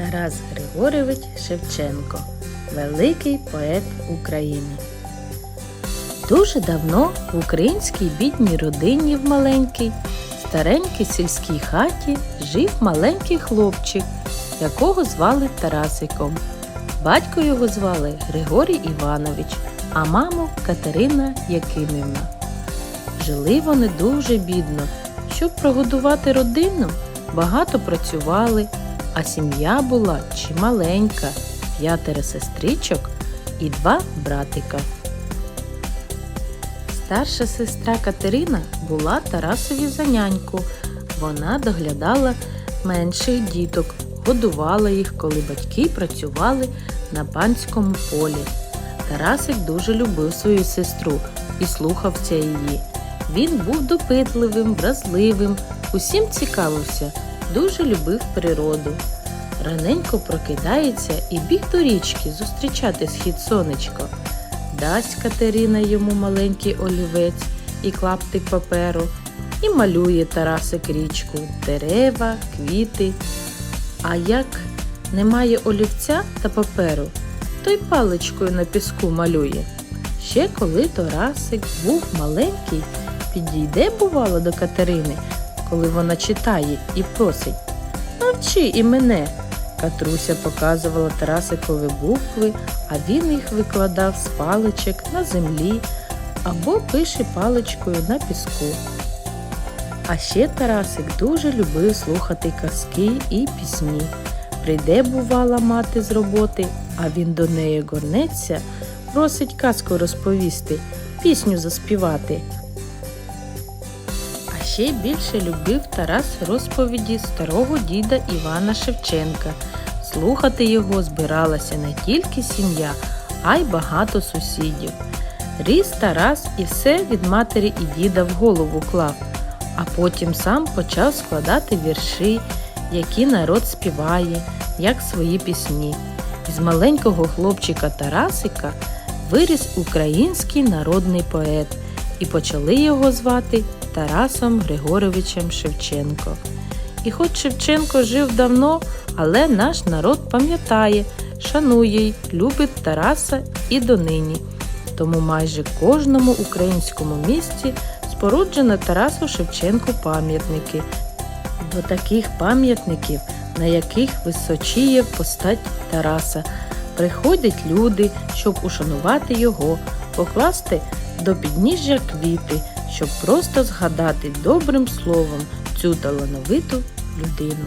Тарас Григорович Шевченко, великий поет України. Дуже давно в українській бідній родині в маленькій, старенькій сільській хаті жив маленький хлопчик, якого звали Тарасиком. Батько його звали Григорій Іванович, а маму Катерина Якимівна. Жили вони дуже бідно. Щоб прогодувати родину, багато працювали, а сім'я була чималенька, п'ятеро сестричок і два братика. Старша сестра Катерина була Тарасові за няньку. Вона доглядала менших діток, годувала їх, коли батьки працювали на панському полі. Тарасик дуже любив свою сестру і слухався її. Він був допитливим, вразливим, усім цікавився, дуже любив природу. Раненько прокидається і біг до річки зустрічати схід сонечко. Дасть Катерина йому маленький олівець і клаптик паперу, і малює Тарасик річку, дерева, квіти. А як немає олівця та паперу, то й паличкою на піску малює. Ще коли Тарасик був маленький, підійде, бувало, до Катерини, коли вона читає і просить Навчи і мене. Катруся показувала Тарасикові букви, а він їх викладав з паличок на землі або пише паличкою на піску. А ще Тарасик дуже любив слухати казки і пісні. Прийде, бувала мати з роботи, а він до неї горнеться, просить казку розповісти, пісню заспівати. Ще більше любив Тарас розповіді старого діда Івана Шевченка. Слухати його збиралася не тільки сім'я, а й багато сусідів. Ріс Тарас і все від матері і діда в голову клав, а потім сам почав складати вірші, які народ співає, як свої пісні. З маленького хлопчика Тарасика виріс український народний поет, і почали його звати Тарасом Григоровичем Шевченко. І хоч Шевченко жив давно, але наш народ пам'ятає, шанує й любить Тараса і донині. Тому майже кожному українському місті споруджено Тарасу Шевченку пам'ятники. До таких пам'ятників, на яких височіє постать Тараса, приходять люди, щоб ушанувати його, покласти до підніжжя квіти, щоб просто згадати добрим словом цю талановиту людину.